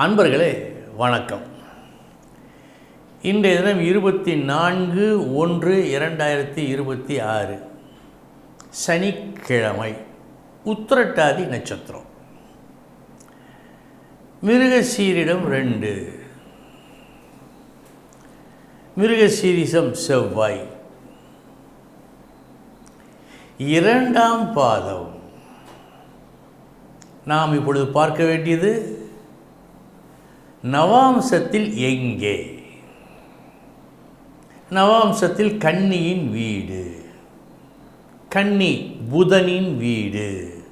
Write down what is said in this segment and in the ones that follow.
அன்பர்களே வணக்கம். இன்றைய தினம் இருபத்தி நான்கு ஒன்று இரண்டாயிரத்தி இருபத்தி ஆறு சனிக்கிழமை உத்திரட்டாதி நட்சத்திரம். மிருகசீரிடம் ரெண்டு மிருகசீரிசம் செவ்வாய். இரண்டாம் பாதம். நாம் இப்பொழுது பார்க்க வேண்டியது நவாம்சத்தில் எங்கே? நவாம்சத்தில் கன்னியின் வீடு. கன்னி புதனின் வீடு.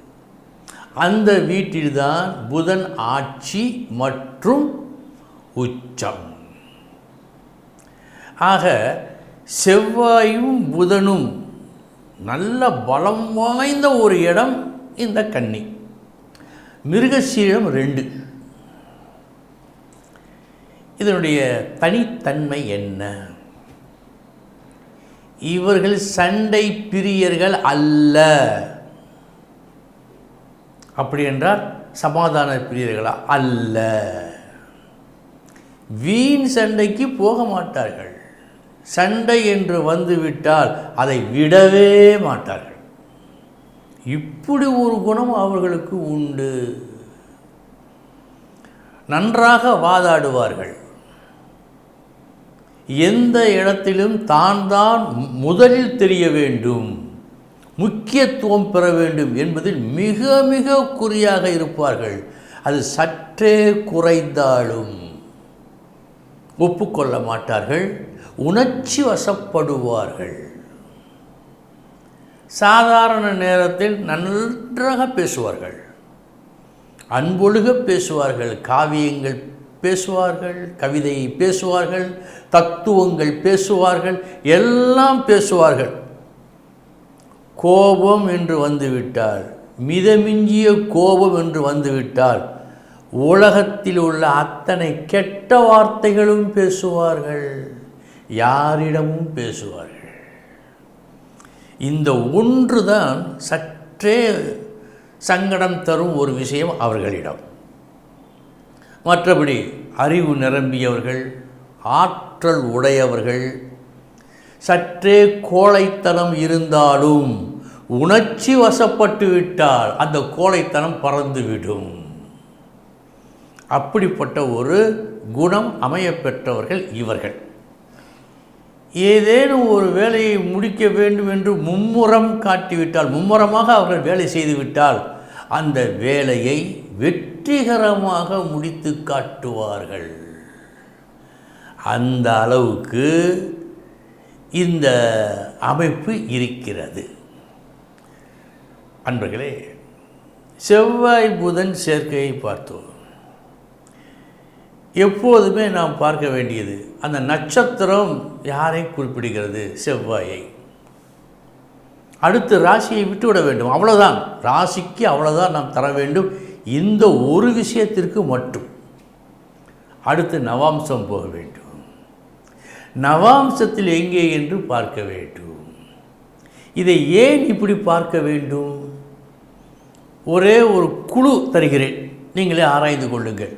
அந்த வீட்டில்தான் புதன் ஆட்சி மற்றும் உச்சம். ஆக செவ்வாயும் புதனும் நல்ல பலம் வாய்ந்த ஒரு இடம் இந்த கன்னி. மிருகசீரம் ரெண்டு. இதனுடைய தனித்தன்மை என்ன? இவர்கள் சண்டை பிரியர்கள் அல்ல. அப்படி என்றால் சமாதான பிரியர்களா அல்ல. வீண் சண்டைக்கு போக மாட்டார்கள். சண்டை என்று வந்துவிட்டால் அதை விடவே மாட்டார்கள். இப்படி ஒரு குணம் அவர்களுக்கு உண்டு. நன்றாக வாதாடுவார்கள். எந்த இடத்திலும் தான் தான் முதலில் தெரிய வேண்டும் முக்கியத்துவம் பெற வேண்டும் என்பதில் மிக மிக குறியாக இருப்பார்கள். அது சற்றே குறைந்தாலும் ஒப்புக்கொள்ள மாட்டார்கள் உணர்ச்சி வசப்படுவார்கள். சாதாரண நேரத்தில் நன்றாக பேசுவார்கள் அன்பொழுக பேசுவார்கள் காவியங்கள் பேசுவார்கள் கவிதையை பேசுவார்கள் தத்துவங்கள் பேசுவார்கள் எல்லாம் பேசுவார்கள். கோபம் என்று வந்துவிட்டால் மிதமிஞ்சிய கோபம் என்று வந்துவிட்டால் உலகத்தில் உள்ள அத்தனை கெட்ட வார்த்தைகளும் பேசுவார்கள். யாரிடமும் பேசுவார்கள். இந்த ஒன்று தான் சற்றே சங்கடம் தரும் ஒரு விஷயம் அவர்களிடம். மற்றபடி அறிவு நிரம்பியவர்கள் ஆற்றல் உடையவர்கள் சற்றே கோழைத்தனம் இருந்தாலும் உணர்ச்சி வசப்பட்டு விட்டால் அந்த கோழைத்தனம் பறந்துவிடும். அப்படிப்பட்ட ஒரு குணம் அமையப்பெற்றவர்கள் இவர்கள். ஏதேனும் ஒரு வேலையை முடிக்க வேண்டும் என்று மும்முரம் காட்டிவிட்டால் மும்முரமாக அவர்கள் வேலை செய்துவிட்டால் அந்த வேலையை வெற்றிகரமாக முடித்து காட்டுவார்கள். அந்த அளவுக்கு இந்த அமைப்பு இருக்கிறது. அன்பர்களே செவ்வாய் புதன் சேர்க்கையை பார்த்தோம். எப்போதுமே நாம் பார்க்க வேண்டியது அந்த நட்சத்திரம் யாரை குறிப்பிடுகிறது? செவ்வாயை. அடுத்து ராசியை விட்டுவிட வேண்டும். அவ்வளோதான் ராசிக்கு அவ்வளோதான் நாம் தர வேண்டும். இந்த ஒரு விஷயத்திற்கு மட்டும். அடுத்து நவாம்சம் போக வேண்டும். நவாம்சத்தில் எங்கே என்று பார்க்க வேண்டும். இதை ஏன் இப்படி பார்க்க வேண்டும்? ஒரே ஒரு குழு தருகிறேன். நீங்களே ஆராய்ந்து கொள்ளுங்கள்.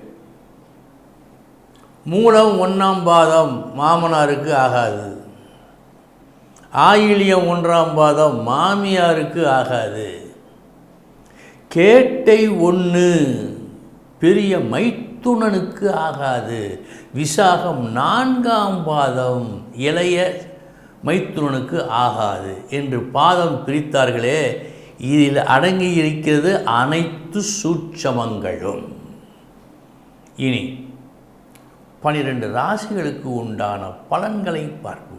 மூலம் ஒன்றாம் பாதம் மாமனாருக்கு ஆகாது. ஆயிலியம் ஒன்றாம் பாதம் மாமியாருக்கு ஆகாது. கேட்டை ஒன்று பெரிய மைத்துனனுக்கு ஆகாது. விசாகம் நான்காம் பாதம் இளைய மைத்துனனுக்கு ஆகாது என்று பாதம் பிரித்தார்களே. இதில் அடங்கி இருக்கிறது அனைத்து சூட்சமங்களும். இனி பனிரெண்டு ராசிகளுக்கு உண்டான பலன்களை பார்ப்போம்.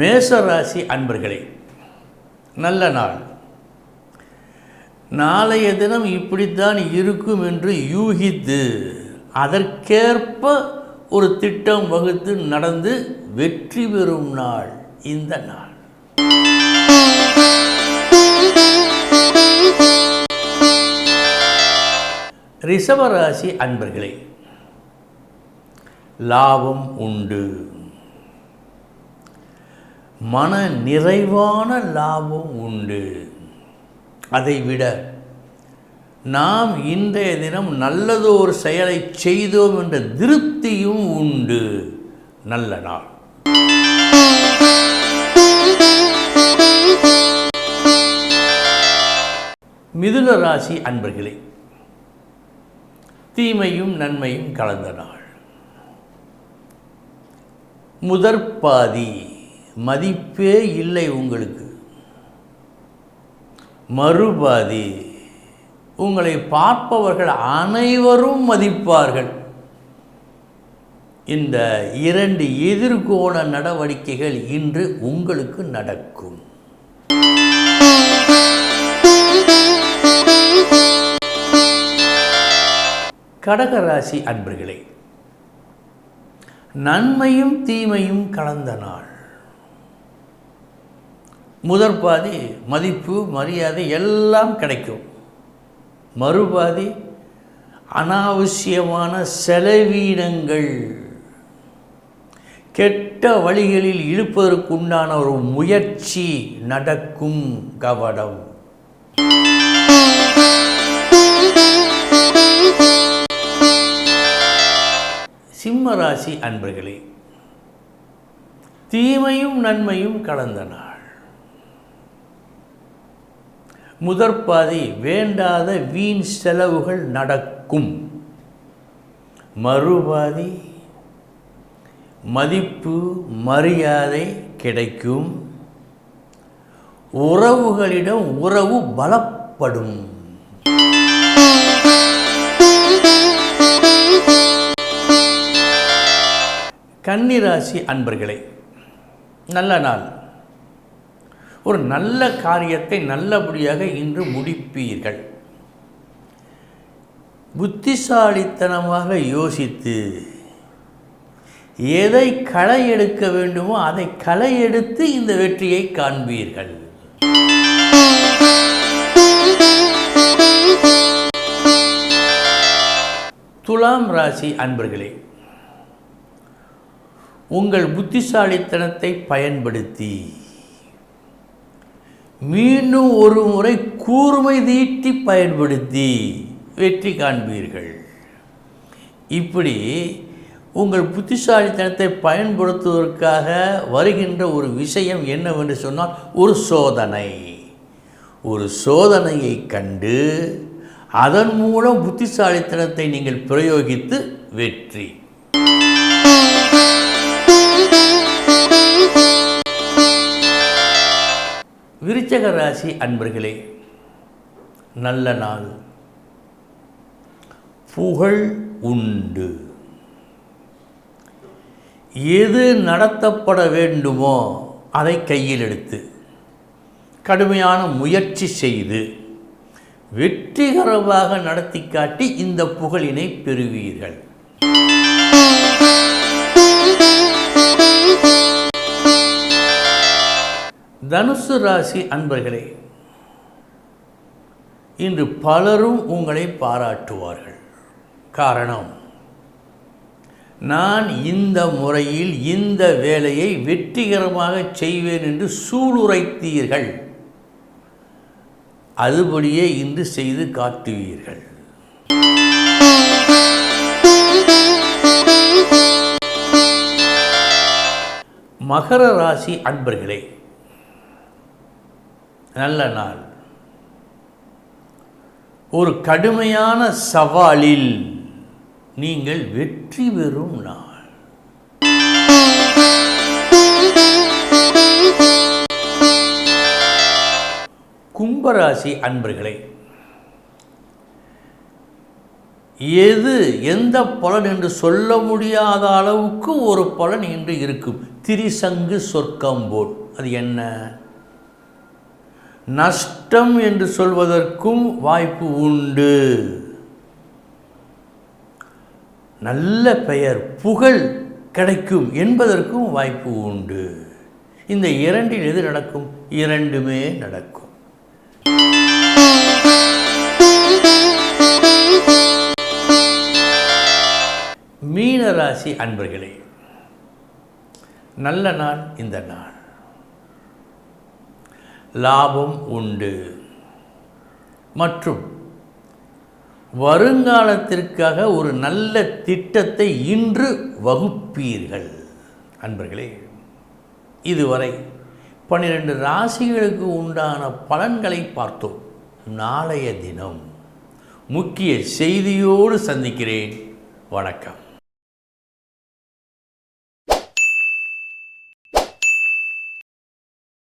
மேச ராசி அன்பர்களே நல்ல நாள். நாளைய தினம் இப்படித்தான் இருக்கும் என்று யூகித்து அதற்கேற்ப ஒரு திட்டம் வகுத்து நடந்து வெற்றி பெறும் நாள் இந்த நாள். ரிஷபராசி அன்பர்களே லாபம் உண்டு. மன நிறைவான லாபம் உண்டு. அதை விட நாம் இன்றைய தினம் நல்லதொரு செயலை செய்தோம் என்ற திருப்தியும் உண்டு. நல்ல நாள். மிதுன ராசி அன்பர்களே தீமையும் நன்மையும் கலந்த நாள். முதற்பாதி. மதிப்பே இல்லை உங்களுக்கு. மறுபாதி உங்களை பார்ப்பவர்கள் அனைவரும் மதிப்பார்கள். இந்த இரண்டு எதிர்கோண நடவடிக்கைகள் இன்று உங்களுக்கு நடக்கும். கடகராசி அன்பர்களே நன்மையும் தீமையும் கலந்த நாள். முதற் பாதி மதிப்பு மரியாதை எல்லாம் கிடைக்கும். மறுபாதி அனாவசியமான செலவீனங்கள். கெட்ட வழிகளில் இழுப்பதற்குண்டான ஒரு முயற்சி நடக்கும் கவடம் சிம்ம ராசி அன்பர்களே தீமையும் நன்மையும் கலந்த நாள். முதற்பாதி வேண்டாத வீண் செலவுகள் நடக்கும். மறுபாதி மதிப்பு மரியாதை கிடைக்கும். உறவுகளிடம் உறவு பலப்படும். கன்னிராசி அன்பர்களே நல்ல நாள். ஒரு நல்ல காரியத்தை நல்லபடியாக இன்று முடிப்பீர்கள். புத்திசாலித்தனமாக யோசித்து எதை களை எடுக்க வேண்டுமோ அதை களை எடுத்து இந்த வெற்றியை காண்பீர்கள். துலாம் ராசி அன்பர்களே உங்கள் புத்திசாலித்தனத்தை பயன்படுத்தி மீண்டும் ஒரு முறை கூர்மை தீட்டி பயன்படுத்தி வெற்றி காண்பீர்கள். இப்படி உங்கள் புத்திசாலித்தனத்தை பயன்படுத்துவதற்காக வருகின்ற ஒரு விஷயம் என்னவென்று சொன்னால் ஒரு சோதனை. ஒரு சோதனையை கண்டு அதன் மூலம் புத்திசாலித்தனத்தை நீங்கள் பிரயோகித்து வெற்றி. விருச்சக ராசி அன்பர்களே நல்ல நாள். புகழ் உண்டு. எது நடத்தப்பட வேண்டுமோ அதை கையில் எடுத்து கடுமையான முயற்சி செய்து வெற்றிகரமாக நடத்தி காட்டி இந்த புகழினை பெறுவீர்கள். தனுசு ராசி அன்பர்களே இன்று பலரும் உங்களை பாராட்டுவார்கள். காரணம் நான் இந்த முறையில் இந்த வேலையை வெற்றிகரமாக செய்வேன் என்று சூளுரைத்தீர்கள். அதுபடியே இன்று செய்து காட்டுவீர்கள். மகர ராசி அன்பர்களே நல்ல நாள். ஒரு கடுமையான சவாலில் நீங்கள் வெற்றி பெறும் நாள். கும்பராசி அன்பர்களே எது எந்த பலன் என்று சொல்ல முடியாத அளவுக்கு ஒரு பலன் இன்று இருக்கும். திரிசங்கு சொர்க்கம் போல். அது என்ன? நஷ்டம் என்று சொல்வதற்கும் வாய்ப்பு உண்டு. நல்ல பெயர் புகழ் கிடைக்கும் என்பதற்கும் வாய்ப்பு உண்டு. இந்த இரண்டில் எது நடக்கும்? இரண்டுமே நடக்கும். மீனராசி அன்பர்களே நல்ல நாள் இந்த நாள். லாபம் உண்டு. மற்றும் வருங்காலத்திற்காக ஒரு நல்ல திட்டத்தை இன்று வகுப்பீர்கள். அன்பர்களே இதுவரை பன்னிரண்டு ராசிகளுக்கு உண்டான பலன்களை பார்த்தோம். நாளைய தினம் முக்கிய செய்தியோடு சந்திக்கிறேன். வணக்கம்.